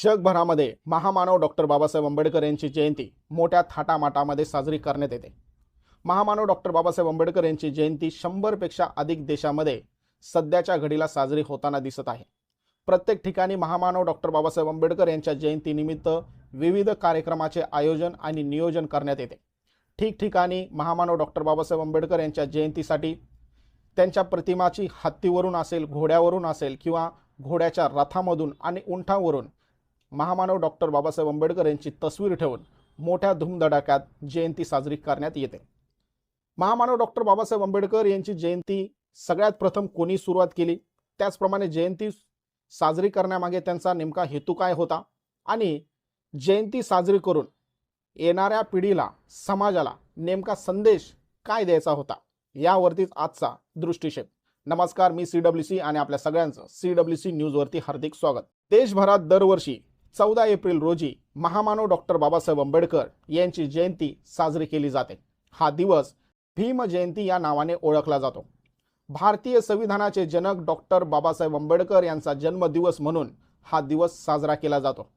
जगभरामध्ये महामानव डॉक्टर बाबासाहेब आंबेडकर यांची जयंती मोठ्या थाटामाटामध्ये साजरी करण्यात येते. महामानव डॉक्टर बाबासाहेब आंबेडकर यांची जयंती शंभरपेक्षा अधिक देशामध्ये सध्याच्या घडीला साजरी होताना दिसत आहे. प्रत्येक ठिकाणी महामानव डॉक्टर बाबासाहेब आंबेडकर यांच्या जयंतीनिमित्त विविध कार्यक्रमाचे आयोजन आणि नियोजन करण्यात येते. ठिकठिकाणी महामानव डॉक्टर बाबासाहेब आंबेडकर यांच्या जयंतीसाठी त्यांच्या प्रतिमाची हत्तीवरून असेल घोड्यावरून असेल किंवा घोड्याच्या रथामधून आणि उंठावरून महामानव डॉक्टर बाबासाहेब आंबेडकर यांची तस्वीर ठेवून मोठ्या धूमधडाक्यात जयंती साजरी करण्यात येते. महामानव डॉक्टर बाबासाहेब आंबेडकर यांची जयंती सगळ्यात प्रथम कोणी सुरुवात केली? त्याचप्रमाणे जयंती साजरी करण्यामागे त्यांचा नेमका हेतू काय होता? आणि जयंती साजरी करून येणाऱ्या पिढीला समाजाला नेमका संदेश काय द्यायचा होता? यावरतीच आजचा दृष्टिक्षेप. नमस्कार मी सी डब्ल्यू सी आणि आपल्या सगळ्यांचं सी डब्ल्यू सी न्यूजवरती हार्दिक स्वागत. देशभरात दरवर्षी चौदा एप्रिल रोजी महामानव डॉक्टर बाबासाहेब आंबेडकर यांची जयंती साजरी केली जाते. हा दिवस भीम जयंती या नावाने ओळखला जातो. भारतीय संविधानाचे जनक डॉक्टर बाबासाहेब आंबेडकर यांचा जन्मदिवस म्हणून हा दिवस साजरा केला जातो.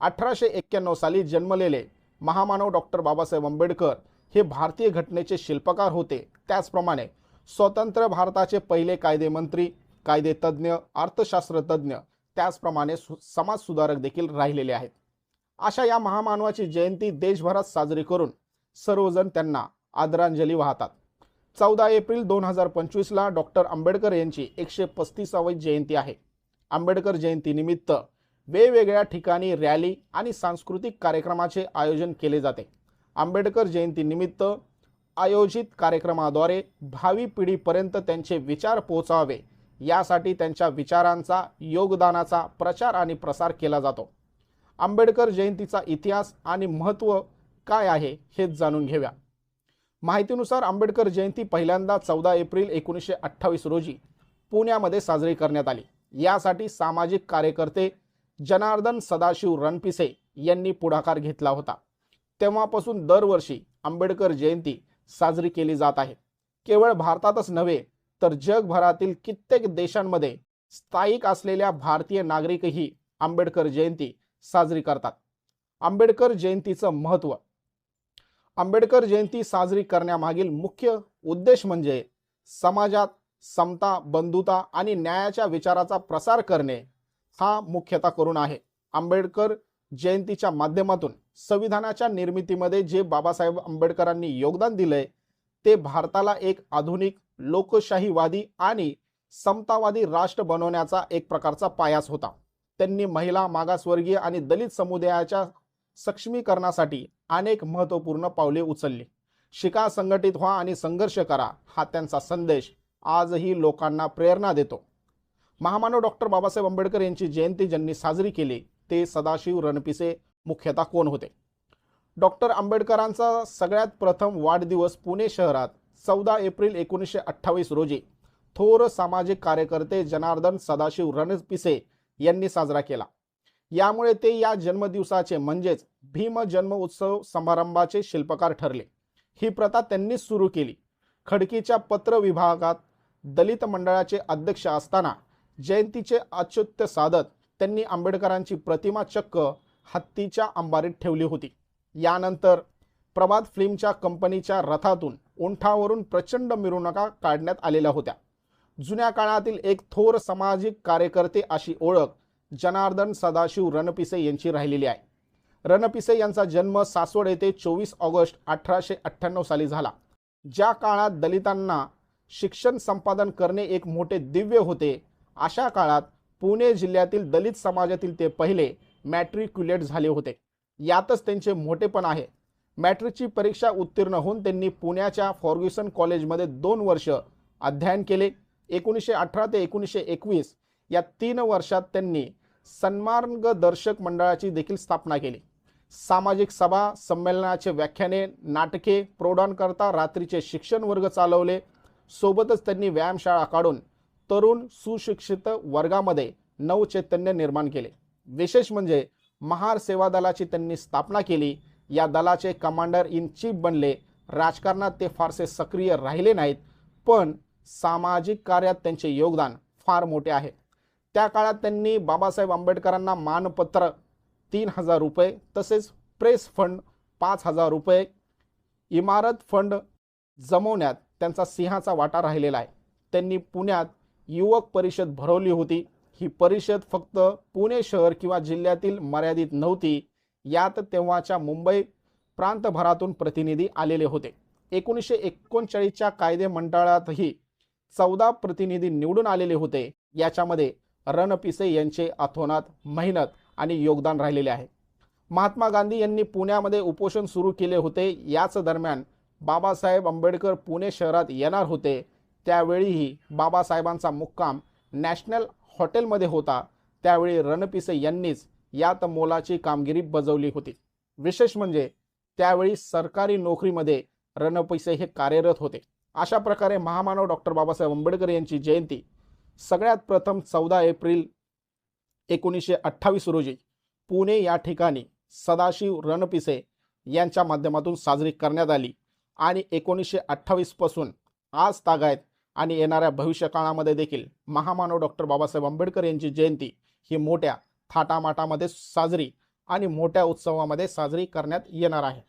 अठराशे एक्क्याण्णव साली जन्मलेले महामानव डॉक्टर बाबासाहेब आंबेडकर हे भारतीय घटनेचे शिल्पकार होते. त्याचप्रमाणे स्वतंत्र भारताचे पहिले कायदेमंत्री कायदेतज्ज्ञ अर्थशास्त्रतज्ज्ञ त्याचप्रमाणे सु समाज सुधारक देखील राहिलेले आहेत. अशा या महामानवाची जयंती देशभरात साजरी करून सर्वजण त्यांना आदरांजली वाहतात. चौदा एप्रिल दोन हजार पंचवीसला डॉक्टर आंबेडकर यांची एकशे पस्तीसावी जयंती आहे. आंबेडकर जयंतीनिमित्त वेगवेगळ्या ठिकाणी रॅली आणि सांस्कृतिक कार्यक्रमाचे आयोजन केले जाते. आंबेडकर जयंतीनिमित्त आयोजित कार्यक्रमाद्वारे भावी पिढीपर्यंत त्यांचे विचार पोहोचावे यासाठी त्यांच्या विचारांचा योगदानाचा प्रचार आणि प्रसार केला जातो. आंबेडकर जयंतीचा इतिहास आणि महत्त्व काय आहे हेच जाणून घेऊया. माहितीनुसार आंबेडकर जयंती पहिल्यांदा चौदा एप्रिल एकोणीसशे अठ्ठावीस रोजी पुण्यामध्ये साजरी करण्यात आली. यासाठी सामाजिक कार्यकर्ते जनार्दन सदाशिव रणपिसे यांनी पुढाकार घेतला होता. तेव्हापासून दरवर्षी आंबेडकर जयंती साजरी केली जात आहे. केवळ भारतातच नव्हे तर जगभरातील कित्येक देशांमध्ये स्थायिक असलेल्या भारतीय नागरिकही आंबेडकर जयंती साजरी करतात. आंबेडकर जयंतीचं महत्त्व. आंबेडकर जयंती साजरी करण्यामागील मुख्य उद्देश म्हणजे समाजात समता बंधुता आणि न्यायाच्या विचाराचा प्रसार करणे हा मुख्यतः करून आहे. आंबेडकर जयंतीच्या माध्यमातून संविधानाच्या निर्मितीमध्ये जे बाबासाहेब आंबेडकरांनी योगदान दिलंय ते भारताला एक आधुनिक लोकशाहीवादी आणि समतावादी राष्ट्र बनवण्याचा एक प्रकारचा पायास होता. त्यांनी महिला मागासवर्गीय आणि दलित समुदायाच्या सक्षमीकरणासाठी अनेक महत्त्वपूर्ण पावले उचलली. शिका संघटित व्हा आणि संघर्ष करा हा त्यांचा संदेश आजही लोकांना प्रेरणा देतो. महामानव डॉक्टर बाबासाहेब आंबेडकर यांची जयंती ज्यांनी साजरी केली ते सदाशिव रणपिसे मुख्यतः कोण होते? डॉक्टर आंबेडकरांचा सगळ्यात प्रथम वाढदिवस पुणे शहरात चौदा एप्रिल एकोणीसशे अठ्ठावीस रोजी थोर सामाजिक कार्यकर्ते जनार्दन सदाशिव रणपिसे यांनी साजरा केला. यामुळे ते या जन्मदिवसाचे म्हणजेच भीम जन्म उत्सव समारंभाचे शिल्पकार ठरले. ही प्रथा त्यांनीच सुरू केली. खडकीच्या पत्र विभागात दलित मंडळाचे अध्यक्ष असताना जयंतीचे औचित्य साधत त्यांनी आंबेडकरांची प्रतिमा चक्क हत्तीच्या अंबारीत ठेवली होती. यानंतर प्रभात फिल्मच्या कंपनीच्या रथातून उंठावरून प्रचंड मिरवणुका काढण्यात आलेल्या होत्या. जुन्या काळातील एक थोर सामाजिक कार्यकर्ते अशी ओळख जनार्दन सदाशिव रणपिसे यांची राहिलेली आहे. रणपिसे यांचा जन्म सासवड येथे चोवीस ऑगस्ट अठराशे अठ्ठ्याण्णव साली झाला. ज्या काळात दलितांना शिक्षण संपादन करणे एक मोठे दिव्य होते अशा काळात पुणे जिल्ह्यातील दलित समाजातील ते पहिले मॅट्रिक्युलेट झाले होते. यातच त्यांचे मोठेपण आहे. मॅट्रिकची परीक्षा उत्तीर्ण होऊन त्यांनी पुण्याच्या फॉर्ग्युसन कॉलेजमध्ये दोन वर्ष अध्ययन केले. एकोणीसशे अठरा ते एकोणीसशे एकवीस या तीन वर्षात त्यांनी सन्मार्गदर्शक मंडळाची देखील स्थापना केली. सामाजिक सभा संमेलनाचे व्याख्याने नाटके प्रौढांकरता रात्रीचे शिक्षण वर्ग चालवले. सोबतच त्यांनी व्यायामशाळा काढून तरुण सुशिक्षित वर्गामध्ये नवचैतन्य निर्माण केले. विशेष म्हणजे महार सेवा दलाची त्यांनी स्थापना केली. या दलाचे कमांडर इन चीफ बनले. राजकारणात ते फारसे सक्रिय राहिले नाहीत पण सामाजिक कार्यात त्यांचे योगदान फार मोठे आहे. त्या काळात त्यांनी बाबासाहेब आंबेडकरांना मानपत्र तीन हजार रुपये तसेच प्रेस फंड पाच हजार रुपये इमारत फंड जमवण्यात त्यांचा सिंहाचा वाटा राहिलेला आहे. त्यांनी पुण्यात युवक परिषद भरवली होती. ही परिषद फक्त पुणे शहर किंवा जिल्ह्यातील मर्यादित नव्हती. यात तेव्हाच्या मुंबई प्रांतभरातून प्रतिनिधी आलेले होते. एकोणीसशे एकोणचाळीसच्या कायदे मंडळातही चौदा प्रतिनिधी निवडून आलेले होते. याच्यामध्ये रणपिसे यांचे अथोनात मेहनत आणि योगदान राहिलेले आहे. महात्मा गांधी यांनी पुण्यामध्ये उपोषण सुरू केले होते. याच दरम्यान बाबासाहेब आंबेडकर पुणे शहरात येणार होते. त्यावेळीही बाबासाहेबांचा मुक्काम नॅशनल हॉटेलमध्ये होता. त्यावेळी रणपिसे यांनीच यात मोलाची कामगिरी बजावली होती. विशेष म्हणजे त्यावेळी सरकारी नोकरीमध्ये रणपैसे हे कार्यरत होते. अशा प्रकारे महामानव डॉक्टर बाबासाहेब आंबेडकर यांची जयंती सगळ्यात प्रथम चौदा एप्रिल एकोणीसशे अठ्ठावीस रोजी पुणे या ठिकाणी सदाशिव रणपिसे यांच्या माध्यमातून साजरी करण्यात आली आणि एकोणीसशे अठ्ठावीसपासून आज तागायत आणि येणाऱ्या भविष्यकाळामध्ये देखील महामानव डॉक्टर बाबासाहेब आंबेडकर यांची जयंती ही मोठ्या थाटामाटामध्ये साजरी आणि मोठ्या उत्सवामध्ये साजरी करण्यात येणार आहे.